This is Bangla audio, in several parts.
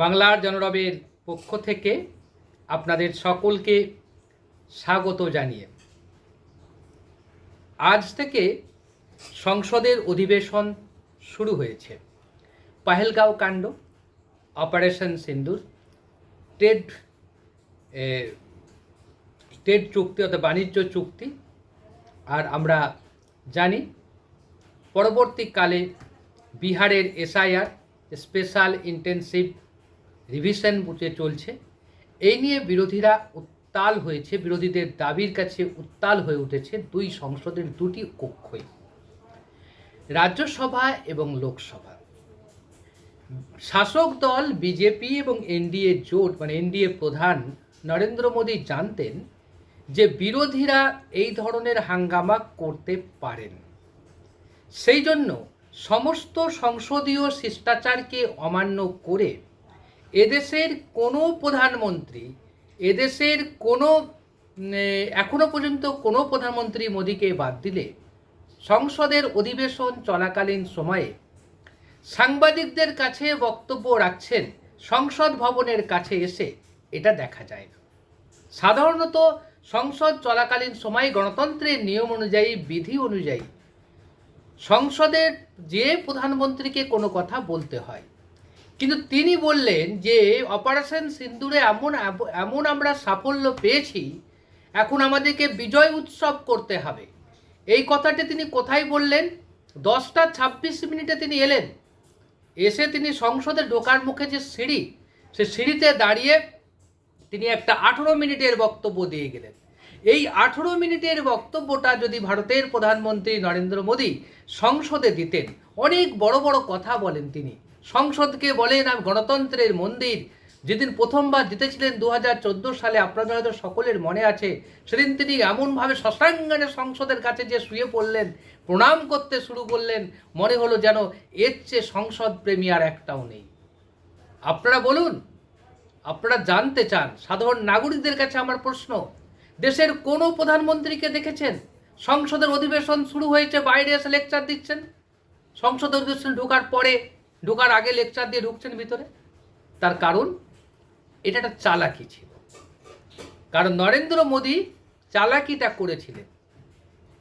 বাংলার জনরবের পক্ষ থেকে আপনাদের সকলকে স্বাগত জানিয়ে। আজ থেকে সংসদের অধিবেশন শুরু হয়েছে। পাহেলগাঁও কাণ্ড, অপারেশন সিন্দুর, ট্রেড ট্রেড চুক্তি অর্থাৎ বাণিজ্য চুক্তি, আর আমরা জানি পরবর্তীকালে বিহারের এসআইআর, স্পেশাল ইন্টেনসিভ রিভিশন বুঝে চলছে। এই নিয়ে বিরোধীরা উত্তাল হয়েছে, বিরোধীদের দাবির কাছে উত্তাল হয়ে উঠেছে দুই সংসদের দুটি কক্ষই। রাজ্যসভা এবং লোকসভা। শাসক দল, বিজেপি এবং এনডিএ জোট মানে এনডিএ প্রধান নরেন্দ্র মোদী জানতেন যে বিরোধীরা এই ধরনের হাঙ্গামা করতে পারেন। সেই জন্য সমস্ত সংসদীয় শিষ্টাচারকে অমান্য করে এদেশের কোনো প্রধানমন্ত্রী এদেশের কোনো উম, এখনও পর্যন্ত কোনো প্রধানমন্ত্রী মোদীকে বাদ দিলে সংসদের অধিবেশন চলাকালীন সময়ে সাংবাদিকদের কাছে বক্তব্য রাখছেন সংসদ ভবনের কাছে এসে এটা দেখা যায় না। সাধারণত সংসদ চলাকালীন সময় গণতন্ত্রের নিয়ম অনুযায়ী বিধি অনুযায়ী সংসদের যে প্রধানমন্ত্রীকে কোনো কথা বলতে হয় কিন্তু তিনি বললেন যে, অপারেশন সিন্দুরে এমন এমন আমরা সাফল্য পেয়েছি, এখন আমাদেরকে বিজয় উৎসব করতে হবে। এই কথাটি তিনি কোথায় বললেন? দশটা ছাব্বিশ মিনিটে তিনি এলেন। এসে তিনি সংসদে ঢোকার মুখে যে সিঁড়ি, সে সিঁড়িতে দাঁড়িয়ে তিনি একটা আঠেরো মিনিটের বক্তব্য দিয়ে গেলেন। এই আঠেরো মিনিটের বক্তব্যটা যদি ভারতের প্রধানমন্ত্রী নরেন্দ্র মোদী সংসদে দিতেন, অনেক বড় বড় কথা বলেন তিনি। সংসদকে বলেন আমি গণতন্ত্রের মন্দির। যেদিন প্রথমবার জিতেছিলেন দু হাজার চোদ্দ সালে, আপনাদের হয়তো সকলের মনে আছে, সেদিন তিনি এমনভাবে শশাঙ্গানে সংসদের কাছে যে শুয়ে পড়লেন, প্রণাম করতে শুরু করলেন, মনে হলো যেন এর চেয়ে সংসদ প্রেমী আর একটাও নেই। আপনারা বলুন, আপনারা জানতে চান, সাধারণ নাগরিকদের কাছে আমার প্রশ্ন, দেশের কোনো প্রধানমন্ত্রীকে দেখেছেন? সংসদের অধিবেশন শুরু হয়েছে, বাইরে এসে লেকচার দিচ্ছেন? সংসদের অধিবেশন ঢোকার পরে ঢোকার আগে লেকচার দিয়ে ঢুকছেন ভিতরে। তার কারণ, এটা একটা চালাকি ছিল। কারণ নরেন্দ্র মোদী চালাকিটা করেছিলেন।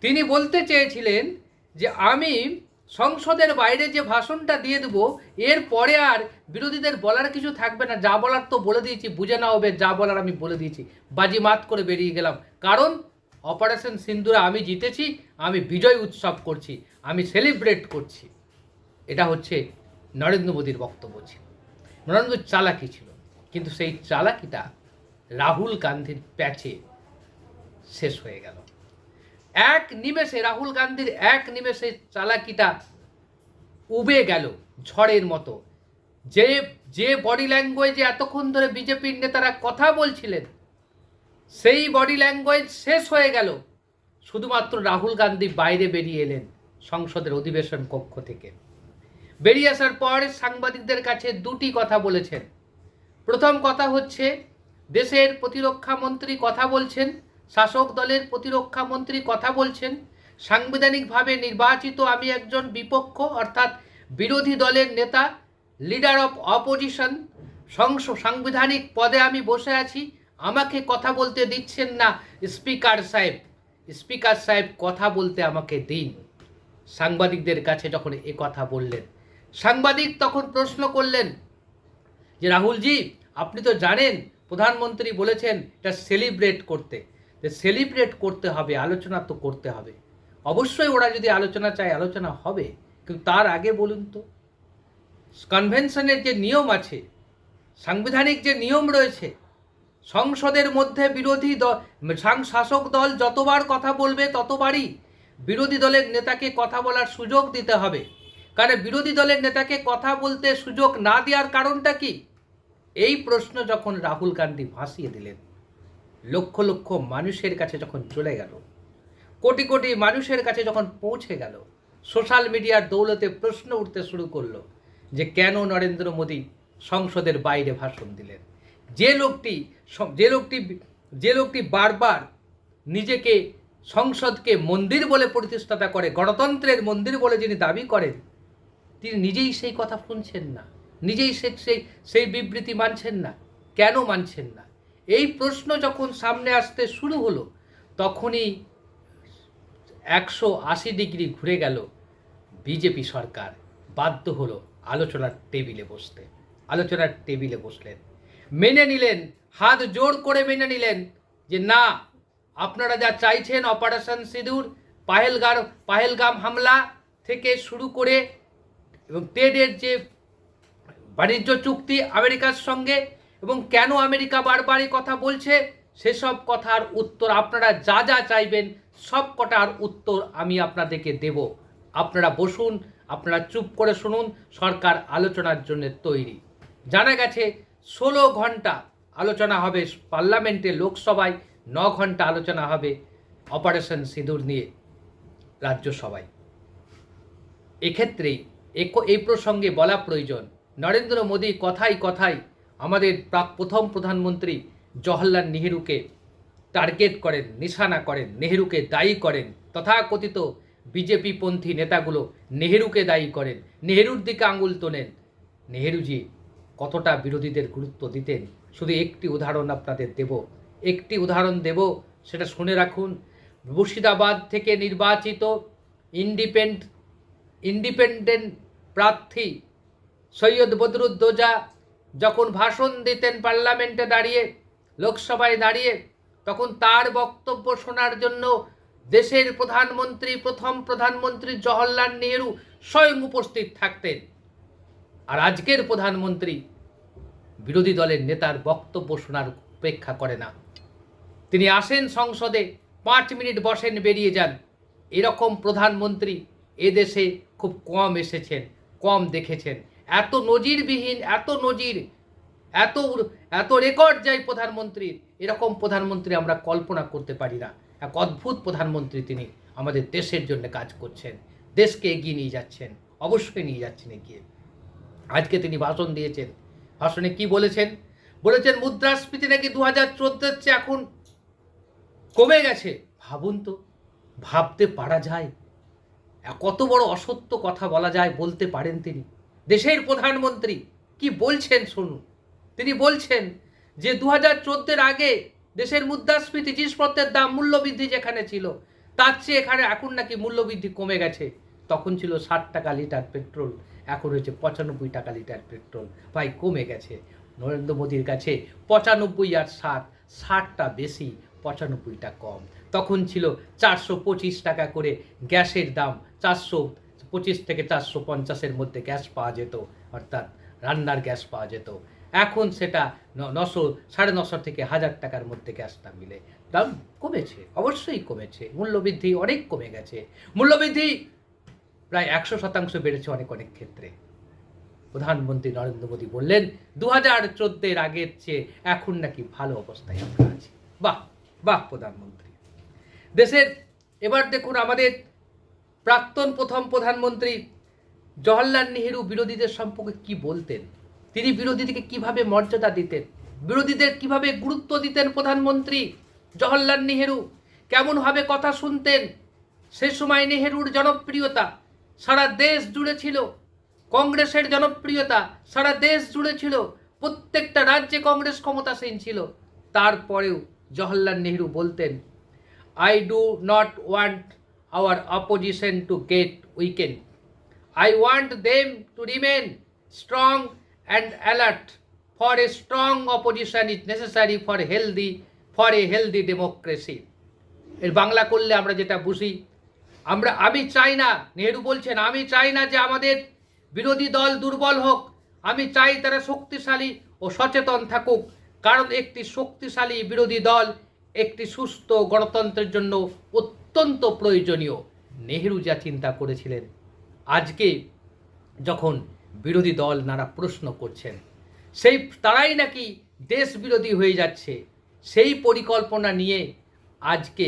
তিনি বলতে চেয়েছিলেন যে, আমি সংসদের বাইরে যে ভাষণটা দিয়ে দেবো, এর পরে আর বিরোধীদের বলার কিছু থাকবে না। যা বলার তো বলে দিয়েছি, বুঝে না হবে, যা বলার আমি বলে দিয়েছি। বাজি মাত করে বেরিয়ে গেলাম। কারণ, অপারেশন সিন্দুরে আমি জিতেছি, আমি বিজয় উৎসব করছি, আমি সেলিব্রেট করছি। এটা হচ্ছে নরেন্দ্র মোদীর বক্তব্য ছিল। নরেন্দ্র চালাকি ছিল, কিন্তু সেই চালাকিটা রাহুল গান্ধীর প্যাচে শেষ হয়ে গেল। এক নিমেষে, রাহুল গান্ধীর এক নিমেষে চালাকিটা উবে গেল ঝড়ের মতো। যে যে বডি ল্যাঙ্গুয়েজে এতক্ষণ ধরে বিজেপির নেতারা কথা বলছিলেন, সেই বডি ল্যাঙ্গুয়েজ শেষ হয়ে গেল। শুধুমাত্র রাহুল গান্ধী বাইরে বেরিয়ে এলেন সংসদের অধিবেশন কক্ষ থেকে। বেরিয়ে আসার পর সাংবাদিকদের কাছে দুটি কথা বলেছেন। প্রথম কথা হচ্ছে, দেশের প্রতিরক্ষা মন্ত্রী কথা বলছেন, শাসক দলের প্রতিরক্ষা মন্ত্রী কথা বলছেন, সাংবিধানিকভাবে নির্বাচিত আমি একজন বিপক্ষ, অর্থাৎ বিরোধী দলের নেতা লিডার অফ অপোজিশন সংস, সাংবিধানিক পদে আমি বসে আছি, আমাকে কথা বলতে দিচ্ছেন না স্পিকার সাহেব। স্পিকার সাহেব কথা বলতে আমাকে দিন। সাংবাদিকদের কাছে যখন এ কথা বললেন সাংবাদিক তখন প্রশ্ন করলেন যে, রাহুলজি, আপনি তো জানেন, প্রধানমন্ত্রী বলেছেন এটা সেলিব্রেট করতে। যে সেলিব্রেট করতে হবে, আলোচনা তো করতে হবে। অবশ্যই ওরা যদি আলোচনা চায়, আলোচনা হবে। কিন্তু তার আগে বলুন তো কনভেনশনের যে নিয়ম আছে, সাংবিধানিক যে নিয়ম রয়েছে, সংসদের মধ্যে বিরোধী দল শাসক দল যতবার কথা বলবে ততবারই বিরোধী দলের নেতাকে কথা বলার সুযোগ দিতে হবে। কারণ বিরোধী দলের নেতাকে কথা বলতে সুযোগ না দেওয়ার কারণটা কি? এই প্রশ্ন যখন রাহুল গান্ধী ভাসিয়ে দিলেন, লক্ষ লক্ষ মানুষের কাছে যখন চলে গেল, কোটি কোটি মানুষের কাছে যখন পৌঁছে গেল, সোশ্যাল মিডিয়ার দৌলতে প্রশ্ন উঠতে শুরু করল যে কেন নরেন্দ্র মোদী সংসদের বাইরে ভাষণ দিলেন? যে লোকটি যে লোকটি যে লোকটি বারবার নিজেকে সংসদকে মন্দির বলে প্রতিষ্ঠাতা করে, গণতন্ত্রের মন্দির বলে যিনি দাবি করেন তিনি নিজেই সেই কথা শুনছেন না। নিজেই সেই সেই বিবৃতি মানছেন না। কেন মানছেন না? এই প্রশ্ন যখন সামনে আসতে শুরু হলো, তখনই একশো আশি ডিগ্রি ঘুরে গেল বিজেপি সরকার। বাধ্য হলো আলোচনার টেবিলে বসতে। আলোচনার টেবিলে বসলেন। মেনে নিলেন, হাত জোর করে মেনে নিলেন যে না, আপনারা যা চাইছেন অপারেশন সিঁদুর পাহেলগার পাহেলগাম হামলা থেকে শুরু করে এবং টেডের যে বাণিজ্য চুক্তি আমেরিকার সঙ্গে এবং কেন আমেরিকা বারবারই কথা বলছে, সেসব কথার উত্তর আপনারা যা যা চাইবেন, সব কটার উত্তর আমি আপনাদেরকে দেব। আপনারা বসুন, আপনারা চুপ করে শুনুন, সরকার আলোচনার জন্য তৈরি। জানা গেছে, ষোলো ঘণ্টা আলোচনা হবে পার্লামেন্টে, লোকসভায়, ন ঘণ্টা আলোচনা হবে অপারেশন সিঁদুর নিয়ে রাজ্যসভায়। এক্ষেত্রেই এক- এই প্রসঙ্গে বলা প্রয়োজন। নরেন্দ্র মোদী কথাই কথাই আমাদের প্রাক প্রথম প্রধানমন্ত্রী জওহরলাল নেহেরুকে টার্গেট করেন, নিশানা করেন, নেহেরুকে দায়ী করেন। তথাকথিত বিজেপি পন্থী নেতাগুলো নেহেরুকে দায়ী করেন। নেহেরুর দিকে আঙুল তোলেন। নেহেরুজি কতটা বিরোধীদের গুরুত্ব দিতেন? শুধু একটি উদাহরণ আপনাদের দেব। একটি উদাহরণ দেব, সেটা শুনে রাখুন। মুর্শিদাবাদ থেকে নির্বাচিত ইন্ডিপেন্ড ইন্ডিপেন্ডেন্ট প্রার্থী সৈয়দ বদরুদ্দোজা যখন ভাষণ দিতেন পার্লামেন্টে দাঁড়িয়ে, লোকসভায় দাঁড়িয়ে, তখন তার বক্তব্য শোনার জন্য দেশের প্রধানমন্ত্রী, প্রথম প্রধানমন্ত্রী জওহরলাল নেহরু স্বয়ং উপস্থিত থাকতেন। আর আজকের প্রধানমন্ত্রী বিরোধী দলের নেতার বক্তব্য শোনার উপেক্ষা করে না। তিনি আসেন সংসদে, পাঁচ মিনিট বসেন, বেরিয়ে যান। এরকম প্রধানমন্ত্রী এদেশে খুব কম এসেছেন। কম দেখেছেন। এত নজিরবিহীন, এত নজির, এত এত রেকর্ড যায় প্রধানমন্ত্রীর, এরকম প্রধানমন্ত্রী আমরা কল্পনা করতে পারি না। এক অদ্ভুত প্রধানমন্ত্রী তিনি আমাদের দেশের জন্য কাজ করছেন। দেশকে এগিয়ে নিয়ে যাচ্ছেন, অবশ্যই নিয়ে যাচ্ছেন এগিয়ে। আজকে তিনি ভাষণ দিয়েছেন। ভাষণে কি বলেছেন? বলেছেন, মুদ্রাস্ফীতি নাকি দু হাজার চোদ্দোর চেয়ে এখন কমে গেছে? ভাবুন তো, ভাবতে পারা যায়। কত বড় অসত্য কথা বলা যায় বলতে পারেন তিনি। দেশের প্রধানমন্ত্রী কি বলছেন শুনুন। তিনি বলছেন যে দু হাজার চোদ্দের আগে দেশের মুদ্রাস্ফীতি, জিনিসপত্রের দাম, মূল্যবৃদ্ধি যেখানে ছিল, তার চেয়ে এখানে এখন নাকি মূল্যবৃদ্ধি কমে গেছে। তখন ছিল ষাট টাকা লিটার পেট্রোল, এখন হয়েছে পঁচানব্বই টাকা লিটার পেট্রোল। ভাই, কমে গেছে। নরেন্দ্র মোদীর কাছে পঁচানব্বই আর ষাট, ষাটটা বেশি, পঁচানব্বইটা কম। তখন ছিল চারশো পঁচিশ টাকা করে গ্যাসের দাম। চারশো পঁচিশ থেকে চারশো পঞ্চাশের মধ্যে গ্যাস পাওয়া যেত, অর্থাৎ রান্নার গ্যাস পাওয়া যেত। এখন সেটা নশো, সাড়ে নশো থেকে হাজার টাকার মধ্যে গ্যাসটা মিলে। দাম কমেছে, অবশ্যই কমেছে। মূল্যবৃদ্ধি অনেক কমে গেছে। মূল্যবৃদ্ধি প্রায় একশো শতাংশ বেড়েছে অনেক অনেক ক্ষেত্রে। প্রধানমন্ত্রী নরেন্দ্র মোদী বললেন দু হাজার চোদ্দের আগের চেয়ে এখন নাকি ভালো অবস্থায় আমরা আছি। বাহ বাহ প্রধানমন্ত্রী। দেশের এবার দেখুন আমাদের প্রাক্তন প্রথম প্রধানমন্ত্রী জওহরলাল নেহেরু বিরোধীদের সম্পর্কে কি বলতেন? তিনি বিরোধীদেরকে কীভাবে মর্যাদা দিতেন? বিরোধীদের কীভাবে গুরুত্ব দিতেন প্রধানমন্ত্রী জওহরলাল নেহেরু? কেমনভাবে কথা শুনতেন? সে সময় নেহেরুর জনপ্রিয়তা সারা দেশ জুড়ে ছিল। কংগ্রেসের জনপ্রিয়তা সারা দেশ জুড়ে ছিল। প্রত্যেকটা রাজ্যে কংগ্রেস ক্ষমতাসীন ছিল। তারপরেও জওহরলাল নেহেরু বলতেন I do not want our opposition to get weakened I want them to remain strong and alert. For a strong opposition is necessary for healthy, for a healthy democracy. এর বাংলা করলে আমরা যেটা বুঝি, আমরা, আমি চাই না, নেহেরু বলছেন, আমি চাই না যে আমাদের বিরোধী দল দুর্বল হোক, আমি চাই তারা শক্তিশালী ও সচেতন থাকুক, কারণ একটি শক্তিশালী বিরোধী দল একটি সুস্থ গণতন্ত্রের জন্য অত্যন্ত প্রয়োজনীয়। নেহেরু যা চিন্তা করেছিলেন, আজকে যখন বিরোধী দল নানা প্রশ্ন করছেন, সেই তারাই নাকি দেশ বিরোধী হয়ে যাচ্ছে, সেই পরিকল্পনা নিয়ে আজকে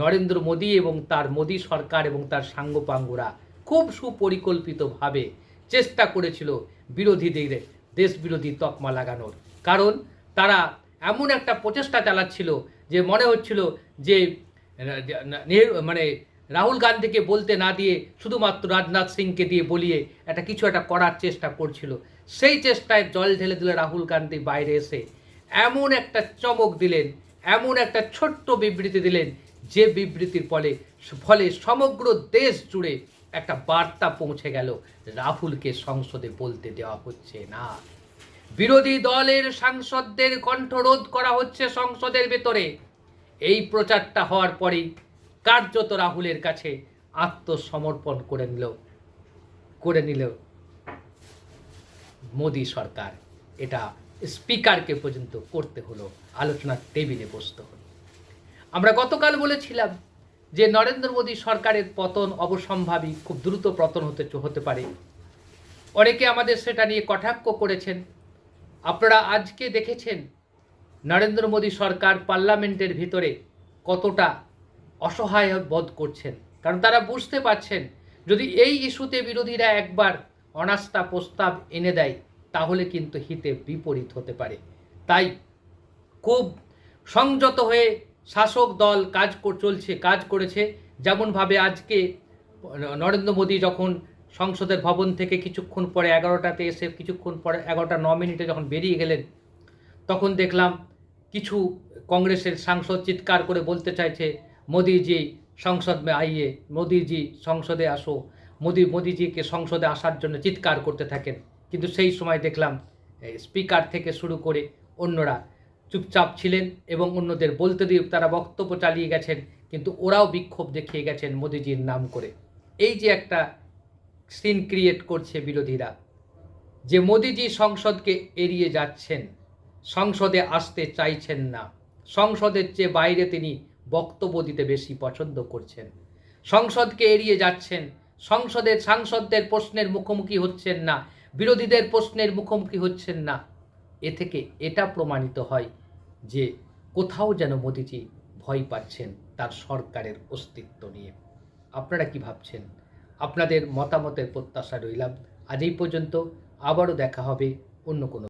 নরেন্দ্র মোদী এবং তার মোদী সরকার এবং তার সাঙ্গপাঙ্গরা খুব সুপরিকল্পিতভাবে চেষ্টা করেছিল বিরোধীদের দেশ বিরোধী তকমা লাগানোর। কারণ তারা এমন একটা প্রচেষ্টা চালাচ্ছিল যে মনে হচ্ছিল যে মানে রাহুল গান্ধীকে বলতে না দিয়ে শুধুমাত্র রাজনাথ সিংকে দিয়ে বলিয়ে একটা কিছু একটা করার চেষ্টা করছিল। সেই চেষ্টায় জল ঢেলে দিল রাহুল গান্ধী বাইরে এসে। এমন একটা চমক দিলেন, এমন একটা ছোট্ট বিবৃতি দিলেন যে বিবৃতির ফলে ফলে সমগ্র দেশ জুড়ে একটা বার্তা পৌঁছে গেল রাহুলকে সংসদে বলতে দেওয়া হচ্ছে না। বিরোধী দলের সাংসদদের কণ্ঠরোধ করা হচ্ছে সংসদের ভেতরে। এই প্রচারটা হওয়ার পরেই কার্যত রাহুলের কাছে আত্মসমর্পণ করে নিল করে নিল মোদী সরকার। এটা স্পিকারকে পর্যন্ত করতে হলো, আলোচনার টেবিলে বসতে হলো। আমরা গতকাল বলেছিলাম যে নরেন্দ্র মোদী সরকারের পতন অবসম্ভাবী, খুব দ্রুত পতন হতে হতে পারে। অনেকে আমাদের সেটা নিয়ে কটাক্ষ করেছেন। আপনারা আজকে দেখেছেন নরেন্দ্র মোদী সরকার পার্লামেন্টের ভিতরে কতটা অসহায় বোধ করছেন। কারণ তারা বুঝতে পারছেন, যদি এই ইস্যুতে বিরোধীরা একবার অনাস্থা প্রস্তাব এনে দেয়, তাহলে কিন্তু হিতে বিপরীত হতে পারে। তাই খুব সংযত হয়ে শাসক দল কাজ চলছে, কাজ করেছে। যেমনভাবে আজকে নরেন্দ্র মোদী যখন সংসদের ভবন থেকে কিছুক্ষণ পরে এগারোটাতে এসে কিছুক্ষণ পরে এগারোটা ন মিনিটে যখন বেরিয়ে গেলেন, তখন দেখলাম কিছু কংগ্রেসের সাংসদ চিৎকার করে বলতে চাইছে, মোদিজি, সংসদ মে আইয়ে, মোদিজি, সংসদে আসো। মোদি, মোদিজিকে সংসদে আসার জন্য চিৎকার করতে থাকেন। কিন্তু সেই সময় দেখলাম স্পিকার থেকে শুরু করে অন্যরা চুপচাপ ছিলেন এবং অন্যদের বলতে দিয়ে তারা বক্তব্য চালিয়ে গেছেন, কিন্তু ওরাও বিক্ষোভ দেখিয়ে গেছেন মোদিজির নাম করে। এই যে একটা সিন ক্রিয়েট করছে বিরোধীরা। যে মোদিজি সংসদকে এড়িয়ে যাচ্ছেন, সংসদে আসতে চাইছেন না। সংসদের চেয়ে বাইরে তিনি বক্তব্য দিতে বেশি পছন্দ করছেন। সংসদকে এড়িয়ে যাচ্ছেন, সংসদের সাংসদদের প্রশ্নের মুখোমুখি হচ্ছেন না, বিরোধীদের প্রশ্নের মুখোমুখি হচ্ছেন না। এ থেকে এটা প্রমাণিত হয় যে কোথাও যেন মোদিজি ভয় পাচ্ছেন তার সরকারের অস্তিত্ব নিয়ে। আপনারা কি ভাবছেন? আপনাদের মতামতের প্রত্যাশা রইলাম। আজ এই পর্যন্ত আবারও দেখা হবে অন্য কোনো